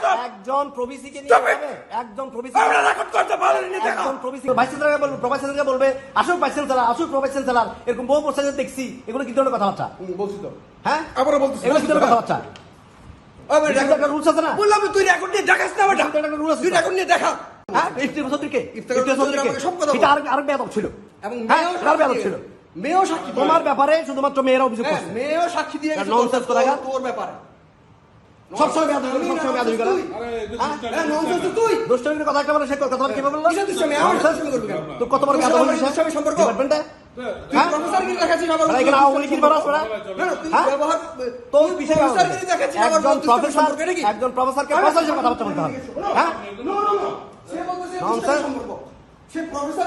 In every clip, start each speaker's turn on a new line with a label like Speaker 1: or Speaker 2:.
Speaker 1: বেয়াদব
Speaker 2: একজন প্রবিসিকে নিয়ে যাবে? একজন প্রবিসি
Speaker 1: আমরা রেকর্ড করতে পারেন নি
Speaker 2: একজন প্রবিসি ভাইস চ্যান্সেলরকে বলবে প্রভাইস চ্যান্সেলরকে বলবে আসুক ভাইস চ্যান্সেলর আসুক প্রভাইস চ্যান্সেলর এরকম বহু প্রশ্ন দেখছি। এগুলো কি ধরনের কথাবার্তা?
Speaker 1: বলছি তো।
Speaker 2: হ্যাঁ?
Speaker 1: আবারও বলতেছি।
Speaker 2: এগুলো কি ধরনের কথাবার্তা?
Speaker 1: আমি
Speaker 2: এটা
Speaker 1: record-
Speaker 2: একটা রুলস আছে না?
Speaker 1: বললাম তুই রেকর্ড নিয়ে দেখাস না বেটা।
Speaker 2: এটা একটা rule আছে
Speaker 1: তুই রেকর্ড নিয়ে দেখা।
Speaker 2: হ্যাঁ? ইফতিখার চৌধুরীকে
Speaker 1: ইফতেখার
Speaker 2: ইফতিখার
Speaker 1: সব কথা
Speaker 2: এটা আরেক আরেক বেয়াদব ছিল।
Speaker 1: এবং
Speaker 2: হ্যাঁ?
Speaker 1: মেয়েও সাক্ষী দিয়ে
Speaker 2: ছিল।
Speaker 1: মেয়েও সাক্ষী
Speaker 2: তোমার। ব্যাপারে শুধুমাত্র মেয়েরা অভিযোগ
Speaker 1: হ্যাঁ,
Speaker 2: করছে।
Speaker 1: মেয়েও সাক্ষী দিয়ে গেছে।
Speaker 2: nonsense
Speaker 1: তোর ব্যাপারে।
Speaker 2: সবসময় বেয়াদবি করে, সবসময়।
Speaker 1: তুই।
Speaker 2: হ্যাঁ?
Speaker 1: হ্যাঁ, তো তুই
Speaker 2: দুষ্টমির কথা একটা বলে সে কথা বলে বলল
Speaker 1: কিসের দুষ্টামি? আমার
Speaker 2: Nonsense?
Speaker 1: দুষ্টামি করবি কেন?
Speaker 2: তুই কত বড়
Speaker 1: তোর
Speaker 2: বেয়াদব
Speaker 1: সাথে
Speaker 2: হয়েছিস
Speaker 1: আমার দুষ্টামি সম্পর্ক?
Speaker 2: ডিপার্টমেন্টে হ্যাঁ হ্যাঁ? একজন প্রফেসর
Speaker 1: কি?
Speaker 2: প্রফেসরকে কথাবার্তা বলতে হবে হ্যাঁ.
Speaker 1: সে বলতেছে
Speaker 2: Nonsense.
Speaker 1: দুষ্টামি প্রফেসর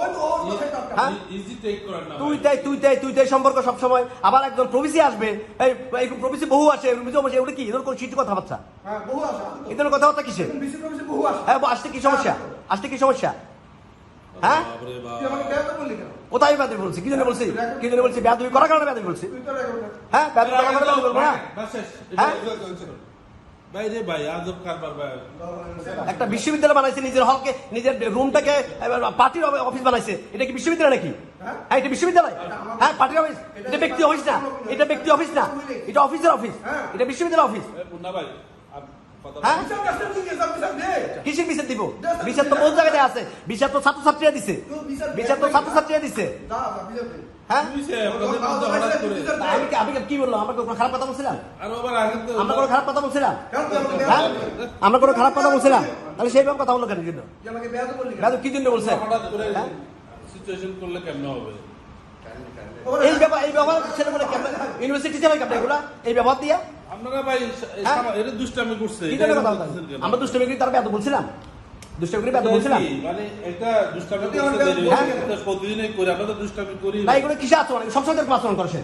Speaker 1: ওই তো ওর কথাই টাটকা।
Speaker 2: হ্যাঁ?
Speaker 3: ইজি টেক করেন না
Speaker 2: তুই তাই তুই তাই তুই তাই সম্পর্ক সবসময়। আবার একজন প্রবিসি আসবে। এই এই প্রবিসি বহু আসে এগুলো কি? এদের কোন শীত কথাবার্তা?
Speaker 1: হ্যাঁ।
Speaker 2: এদের কথাবার্তা কিসে
Speaker 1: আছে।
Speaker 2: হ্যাঁ আসতে কি সমস্যা? আসতে কি সমস্যা? হ্যাঁ?
Speaker 1: কেন?
Speaker 2: কোথায় ব্যাধি বলছি? কি জন্য বলছি? কি জন্য বলছি? ব্যাধি করার কারণে ব্যাধি বলছি। হ্যাঁ ব্যাধি করার কারণে বলব না হ্যাঁ?
Speaker 3: ভাই ভাই আজব কারবার ভাই
Speaker 2: একটা বিশ্ববিদ্যালয় বানাইছে নিজের হলকে নিজের রুমটাকে পার্টির অফিস বানাইছে। এটা কি বিশ্ববিদ্যালয় নাকি? হ্যাঁ? এটা বিশ্ববিদ্যালয়? হ্যাঁ পার্টির অফিস এটা ব্যক্তি অফিস না। এটা ব্যক্তি অফিস না। এটা অফিসের অফিস। এটা বিশ্ববিদ্যালয় অফিস
Speaker 3: এ, ভাই।
Speaker 2: কিসের বিচার দিব? বিচার তো জায়গায় আছে? বিচার তো ছাত্রছাত্রীরা দিছে। বিচার তো ছাত্রছাত্রীরা। হ্যাঁ? আমি কি- আমি কি বললাম? আমরা কোনো খারাপ কথা বলছিলাম?
Speaker 3: আর আবার আগে তো
Speaker 2: আমরা কোনো খারাপ কথা বলছিলাম?
Speaker 1: কেন
Speaker 2: হ্যাঁ? আমরা কোনো খারাপ কথা বলছিলাম? তাহলে সেইভাবে কথা বলল কেন কিন্তু?
Speaker 1: কেন?
Speaker 2: কি জন্য বলছে? হ্যাঁ?
Speaker 3: সিচুয়েশন করলে কেমন হবে?
Speaker 2: এই ব্যাপার এই ব্যবহার ছেলে বলে ইউনিভার্সিটি যাবে কেমন এগুলা? এই ব্যবহার দিয়া?
Speaker 3: আপনারা ভাই এই
Speaker 2: হ্যাঁ?
Speaker 3: দুষ্টামি করছে?
Speaker 2: আমরা দুষ্টমি করি তার বলছিলাম। দুষ্টমি করি
Speaker 3: এটা
Speaker 2: বলছিলাম।
Speaker 3: মানে দুষ্টামি করছে প্রতিদিনই করি আমরা তো দুষ্টামি করি
Speaker 2: না। এগুলো কিসে আচরণ? সবসময় আচরণ করছে?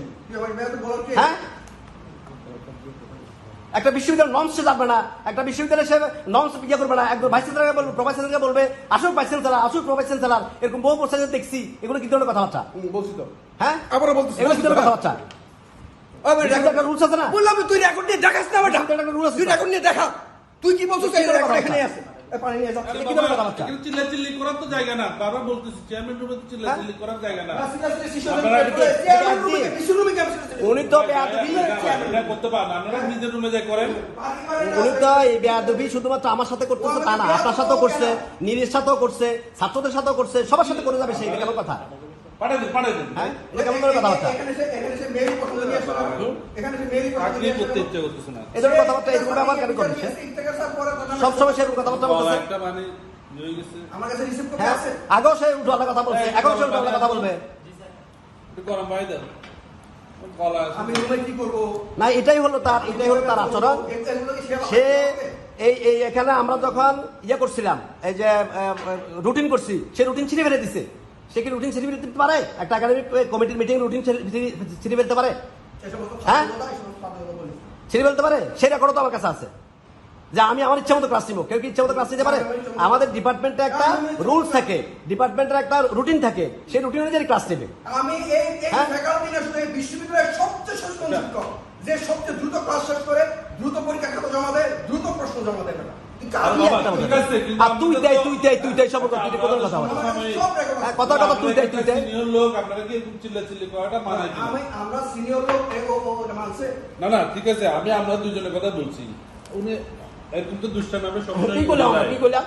Speaker 2: হ্যাঁ? একটা বিশ্ববিদ্যালয় নমস লাগবে না একটা বিশ্ববিদ্যালয় সে নমস ইয়ে করবে না একদম ভাইস চ্যান্সেলার বলবে প্রভাইস চ্যান্সেলার বলবে আসুক ভাইস চ্যান্সেলার আসুক প্রভাইস চ্যান্সেলার এরকম বহু প্রশ্ন দেখছি এগুলো কি ধরনের কথাবার্তা?
Speaker 1: বলছি তো।
Speaker 2: হ্যাঁ?
Speaker 1: আবারও বলতেছি,
Speaker 2: এগুলো কি ধরনের কথাবার্তা? রুলস আছে না?
Speaker 1: বললাম তুই রেকর্ড নিয়ে দেখাস না বেটা।
Speaker 2: এটা একটা rule আছে
Speaker 1: তুই রেকর্ড নিয়ে দেখা। তুই কি বলছিস এখানে আছে। পানি নিয়ে যাও
Speaker 2: কি ধরনের কথাবার্তা?
Speaker 3: চিল্লাচিল্লি করার তো জায়গা না বারবার বলতেছি চেয়ারম্যান রুমে চিল্লাচিল্লি করার জায়গা না।
Speaker 1: রাসি রাসি শিশু
Speaker 3: আপনারা
Speaker 1: রুমে
Speaker 3: এদিকে-
Speaker 1: চেয়ারম্যান রুমে বিশু রুমে কেমন ছিল?
Speaker 2: উনি তো বেয়াদবি
Speaker 3: করতে পারেন আপনারা নিজের রুমে যাই করেন।
Speaker 1: পানি
Speaker 2: উনি তো এই বেয়াদবি শুধুমাত্র আমার সাথে করতেছে তা না আপনার সাথেও করছে নীরের সাথেও করছে ছাত্রদের সাথেও করছে সবার সাথে করে যাবে সেই কথা।
Speaker 3: পাঠাই দিন পাঠাই দিন
Speaker 2: হ্যাঁ? এটা কেমন ধরনের কথাবার্তা
Speaker 1: এখানে সে এখানে সে মেইল পছন্দ নিয়ে আসলো না। এখানে সে মেইল পছন্দ নিয়ে
Speaker 3: করতে
Speaker 1: না।
Speaker 3: ইচ্ছা না।
Speaker 2: এই ধরনের কথাবার্তা এরকম ব্যবহার কেন করছে?
Speaker 1: ইফতেখার স্যার পরে কথা না-
Speaker 2: সবসময় সেরকম কথাবার্তা বলতেছে।
Speaker 3: একটা মানে গেছে।
Speaker 1: আমার কাছে রিসিভ করতে আছে
Speaker 2: আগেও সে উল্টোপাল্টা কথা বলছে। এখন সে উল্টোপাল্টা কথা বলবে।
Speaker 3: একটু গরম ভাই দেন।
Speaker 1: আমি কি করব?
Speaker 2: না এটাই হলো তার এটাই হলো তার আচরণ।
Speaker 1: সে
Speaker 2: সে এই এই এখানে আমরা যখন ইয়ে করছিলাম এই যে রুটিন করছি সে রুটিন ছিঁড়ে ফেলে দিছে। সে কি রুটিন ফেলে দিতে পারে? একটা একাডেমিক কমিটির মিটিং রুটিন ছিঁড়ে ফেলতে পারে? হ্যাঁ?
Speaker 1: সমস্ত ফালতু
Speaker 2: পারে? সেই রেকর্ডও তো আমার কাছে আছে। যে আমি আমার ইচ্ছা মতো ক্লাস নিব। কেউ কি ইচ্ছা মতো ক্লাস নিতে পারে? আমাদের ডিপার্টমেন্টে একটা রুলস থাকে। ডিপার্টমেন্টের একটা রুটিন থাকে। সেই রুটিন অনুযায়ী ক্লাস নেবে।
Speaker 1: আমি এই
Speaker 2: হ্যাঁ?
Speaker 1: না বিশ্ববিদ্যালয়ের সবচেয়ে সচেতন শিক্ষক যে সবচেয়ে দ্রুত ক্লাস শেষ করে দ্রুত পরীক্ষা খাতা জমা দেয় দ্রুত প্রশ্ন জমা দেয় বেটা। তুই
Speaker 2: দেয় তুই দেয় তুই দেয় সব তুই কোথাও কথা বলে। হ্যাঁ। কথা কথা তুই দেয় তুই দেয়
Speaker 3: লোক আপনারা কি চিল্লাচিল্লি করাটা মানায়
Speaker 1: আমি আমরা সিনিয়র লোক এ ও ও এটা মানছে?
Speaker 3: না না ঠিক আছে আমি আমরা দুজনের কথা বলছি। উনি এরকম তো দুষ্টামি আমরা
Speaker 2: কি
Speaker 3: সবসময়
Speaker 2: করলাম কি করলাম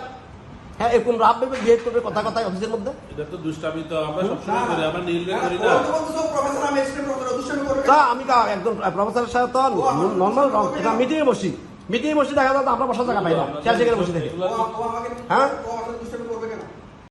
Speaker 2: হ্যাঁ এরকম রাব ভেবে বিহেভ করবে কথা কথায় অফিসের মধ্যে?
Speaker 3: এটা তো দুষ্টামি তো আমরা সবসময় করি আমরা নীলরে করি না।
Speaker 1: বলতে বলতে সব প্রফেসর আমি
Speaker 2: একজন প্রফেসরের সাথে তো নর্মাল মিটিংয়ে বসি। মিটিংয়ে বসে দেখা যায় আমরা বসার জায়গা পাই না চেয়ার সেখানে বসে থেকে হ্যাঁ?